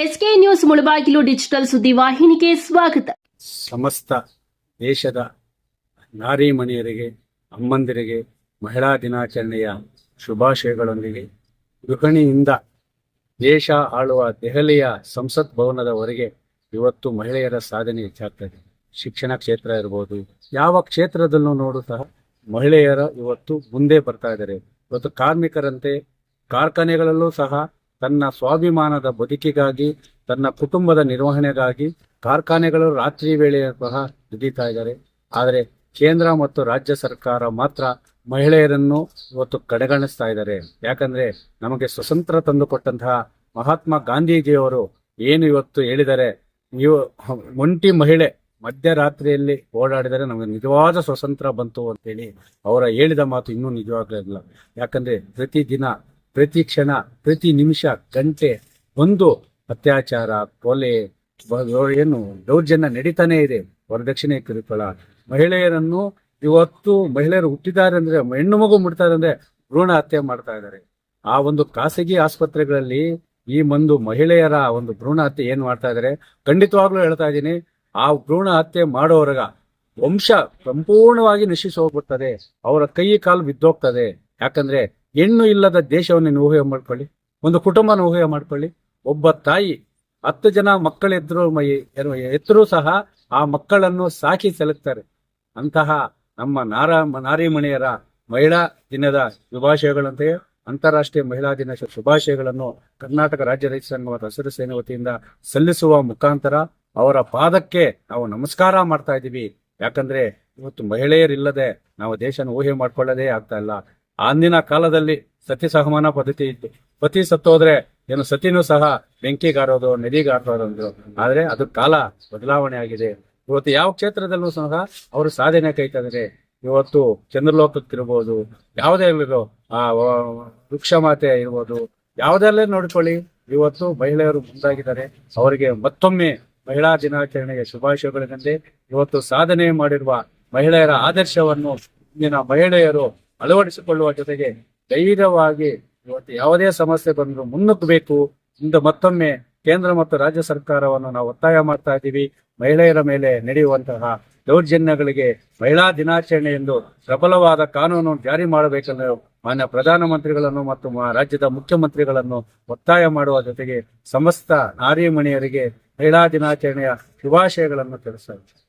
SK news Mulbagal digital ಸುದ್ದಿ ವಾಹಿನಿಗೆ ಸ್ವಾಗತ. ಸಮಸ್ತ ದೇಶದ ನಾರಿ ಮಣಿಯರಿಗೆ ಅಮ್ಮಂದಿರಿಗೆ, ಮಹಿಳಾ ದಿನಾಚರಣೆಯ ಶುಭಾಶಯಗಳೊಂದಿಗೆ ಗೃಹಿಣಿಯಿಂದ ದೇಶ ಆಳುವ ದೆಹಲಿಯ ಸಂಸತ್ ಭವನದವರೆಗೆ ಇವತ್ತು ಮಹಿಳೆಯರ ಸಾಧನೆ ಹೆಚ್ಚಾಗ್ತದೆ ಶಿಕ್ಷಣ ಕ್ಷೇತ್ರ ಇರ್ಬೋದು, ಯಾವ ಕ್ಷೇತ್ರದಲ್ಲೂ ನೋಡು ಸಹ ಮಹಿಳೆಯರ ಇವತ್ತು ಮುಂದೆ ಬರ್ತಾ ಇದ್ದಾರೆ. ಇವತ್ತು ಕಾರ್ಮಿಕರಂತೆ ಕಾರ್ಖಾನೆಗಳಲ್ಲೂ ಸಹ ತನ್ನ ಸ್ವಾಭಿಮಾನದ ಬದುಕಿಗಾಗಿ, ತನ್ನ ಕುಟುಂಬದ ನಿರ್ವಹಣೆಗಾಗಿ ಕಾರ್ಖಾನೆಗಳು ರಾತ್ರಿ ವೇಳೆ ಸಹ ದುಡಿತಾ ಇದ್ದಾರೆ. ಆದರೆ ಕೇಂದ್ರ ಮತ್ತು ರಾಜ್ಯ ಸರ್ಕಾರ ಮಾತ್ರ ಮಹಿಳೆಯರನ್ನು ಇವತ್ತು ಕಡೆಗಣಿಸ್ತಾ ಇದ್ದಾರೆ. ಯಾಕಂದ್ರೆ ನಮಗೆ ಸ್ವತಂತ್ರ ತಂದುಕೊಟ್ಟಂತಹ ಮಹಾತ್ಮ ಗಾಂಧೀಜಿಯವರು ಏನು ಇವತ್ತು ಹೇಳಿದರೆ ನೀವು ಒಂಟಿ ಮಹಿಳೆ ಮಧ್ಯರಾತ್ರಿಯಲ್ಲಿ ಓಡಾಡಿದರೆ ನಮಗೆ ನಿಜವಾದ ಸ್ವತಂತ್ರ ಬಂತು ಅಂತೇಳಿ ಅವರ ಹೇಳಿದ ಮಾತು ಇನ್ನೂ ನಿಜವಾಗಲಿಲ್ಲ ಯಾಕಂದ್ರೆ ಪ್ರತಿ ದಿನ ಪ್ರತಿ ಕ್ಷಣ, ಪ್ರತಿ ನಿಮಿಷ, ಗಂಟೆ, ಒಂದು ಅತ್ಯಾಚಾರ, ಕೊಲೆ ಏನು ದೌರ್ಜನ್ಯ ನಡೀತಾನೆ ಇದೆ. ವರದಕ್ಷಿಣೆ ಕಿರುಕುಳ. ಮಹಿಳೆಯರನ್ನು ಇವತ್ತು ಮಹಿಳೆಯರು ಹುಟ್ಟಿದ್ದಾರೆ ಅಂದ್ರೆ, ಹೆಣ್ಣು ಮಗು ಮುಟ್ತಾರೆ ಅಂದ್ರೆ ಭ್ರೂಣ ಹತ್ಯೆ ಮಾಡ್ತಾ ಇದ್ದಾರೆ. ಆ ಒಂದು ಖಾಸಗಿ ಆಸ್ಪತ್ರೆಗಳಲ್ಲಿ ಈ ಒಂದು ಮಹಿಳೆಯರ ಒಂದು ಭ್ರೂಣ ಹತ್ಯೆ ಏನ್ ಮಾಡ್ತಾ ಇದ್ದಾರೆ? ಖಂಡಿತವಾಗ್ಲೂ ಹೇಳ್ತಾ ಇದ್ದೀನಿ, ಆ ಭ್ರೂಣ ಹತ್ಯೆ ಮಾಡೋವರೆಗ ವಂಶ ಸಂಪೂರ್ಣವಾಗಿ ನಶಿಸಿ ಹೋಗ್ಬಿಡ್ತದೆ. ಅವರ ಕೈ ಕಾಲು ಬಿದ್ದೋಗ್ತದೆ. ಯಾಕಂದ್ರೆ ಹೆಣ್ಣು ಇಲ್ಲದ ದೇಶವನ್ನು ಊಹೆ ಮಾಡ್ಕೊಳ್ಳಿ. ಒಂದು ಕುಟುಂಬನ ಊಹೆ ಮಾಡ್ಕೊಳ್ಳಿ. ಒಬ್ಬ ತಾಯಿ, ಹತ್ತು ಜನ ಮಕ್ಕಳಿದ್ರು ಎತ್ತರೂ ಸಹ ಆ ಮಕ್ಕಳನ್ನು ಸಾಕಿ ಸೆಲುತ್ತಾರೆ ಅಂತಹ ನಮ್ಮ ನಾರ, ನಾರಿಮಣಿಯರ ಮಹಿಳಾ ದಿನದ ಶುಭಾಶಯಗಳಂತೆಯೇ ಅಂತಾರಾಷ್ಟ್ರೀಯ ಮಹಿಳಾ ದಿನ ಶುಭಾಶಯಗಳನ್ನು ಕರ್ನಾಟಕ ರಾಜ್ಯ ರೈತ ಸಂಘ ಮತ್ತು ಹಸಿರು ಸೇನೆ ವತಿಯಿಂದ ಸಲ್ಲಿಸುವ ಮುಖಾಂತರ ಅವರ ಪಾದಕ್ಕೆ ನಾವು ನಮಸ್ಕಾರ ಮಾಡ್ತಾ ಇದ್ದೀವಿ. ಯಾಕಂದ್ರೆ ಇವತ್ತು ಮಹಿಳೆಯರಿಲ್ಲದೆ ನಾವು ದೇಶನ ಊಹೆ ಮಾಡ್ಕೊಳ್ಳೋದೇ ಆಗ್ತಾ ಇಲ್ಲ. ಅಂದಿನ ಕಾಲದಲ್ಲಿ ಸತಿ ಸಹಮಾನ ಪದ್ಧತಿ ಇತ್ತು. ಪತಿ ಸತ್ತೋದ್ರೆ ಏನು ಸತಿನೂ ಸಹ ಬೆಂಕಿಗಾರೋದು ನದಿಗಾರೋದು ಅಂದ್ರು ಆದ್ರೆ ಅದು ಕಾಲ ಬದಲಾವಣೆ ಆಗಿದೆ. ಇವತ್ತು ಯಾವ ಕ್ಷೇತ್ರದಲ್ಲೂ ಸಹ ಅವರು ಸಾಧನೆ ಕೈತಂದ್ರೆ ಇವತ್ತು ಚಂದ್ರಲೋಕಕ್ಕಿರ್ಬೋದು, ಯಾವುದೇ ಇರ್ಬೋದು ಆ ವೃಕ್ಷ ಮಾತೆ ಇರ್ಬೋದು, ಯಾವುದಲ್ಲೇ ನೋಡ್ಕೊಳ್ಳಿ, ಇವತ್ತು ಮಹಿಳೆಯರು ಮುಂದಾಗಿದ್ದಾರೆ. ಅವರಿಗೆ ಮತ್ತೊಮ್ಮೆ ಮಹಿಳಾ ದಿನಾಚರಣೆಗೆ ಶುಭಾಶಯಗಳಿಗಂತೆ ಇವತ್ತು ಸಾಧನೆ ಮಾಡಿರುವ ಮಹಿಳೆಯರ ಆದರ್ಶವನ್ನು ಇಂದಿನ ಮಹಿಳೆಯರು ಅಳವಡಿಸಿಕೊಳ್ಳುವ ಜೊತೆಗೆ ಧೈರ್ಯವಾಗಿ ಇವತ್ತು ಯಾವುದೇ ಸಮಸ್ಯೆ ಬಂದರೂ ಮುನ್ನುಗ್ಗಬೇಕು ಇಂದು ಮತ್ತೊಮ್ಮೆ ಕೇಂದ್ರ ಮತ್ತು ರಾಜ್ಯ ಸರ್ಕಾರವನ್ನು ನಾವು ಒತ್ತಾಯ ಮಾಡ್ತಾ ಇದ್ದೀವಿ ಮಹಿಳೆಯರ ಮೇಲೆ ನಡೆಯುವಂತಹ ದೌರ್ಜನ್ಯಗಳಿಗೆ ಮಹಿಳಾ ದಿನಾಚರಣೆ ಎಂದು ಪ್ರಬಲವಾದ ಕಾನೂನು ಜಾರಿ ಮಾಡಬೇಕೆಂದು ಮಾನ್ಯ ಪ್ರಧಾನಮಂತ್ರಿಗಳನ್ನು ಮತ್ತು ರಾಜ್ಯದ ಮುಖ್ಯಮಂತ್ರಿಗಳನ್ನು ಒತ್ತಾಯ ಮಾಡುವ ಜೊತೆಗೆ ಸಮಸ್ತ ನಾರಿ ಮಣಿಯರಿಗೆ ಮಹಿಳಾ ದಿನಾಚರಣೆಯ ಶುಭಾಶಯಗಳನ್ನು ತಿಳಿಸ್ತಾ ಇದ್ದೀನಿ.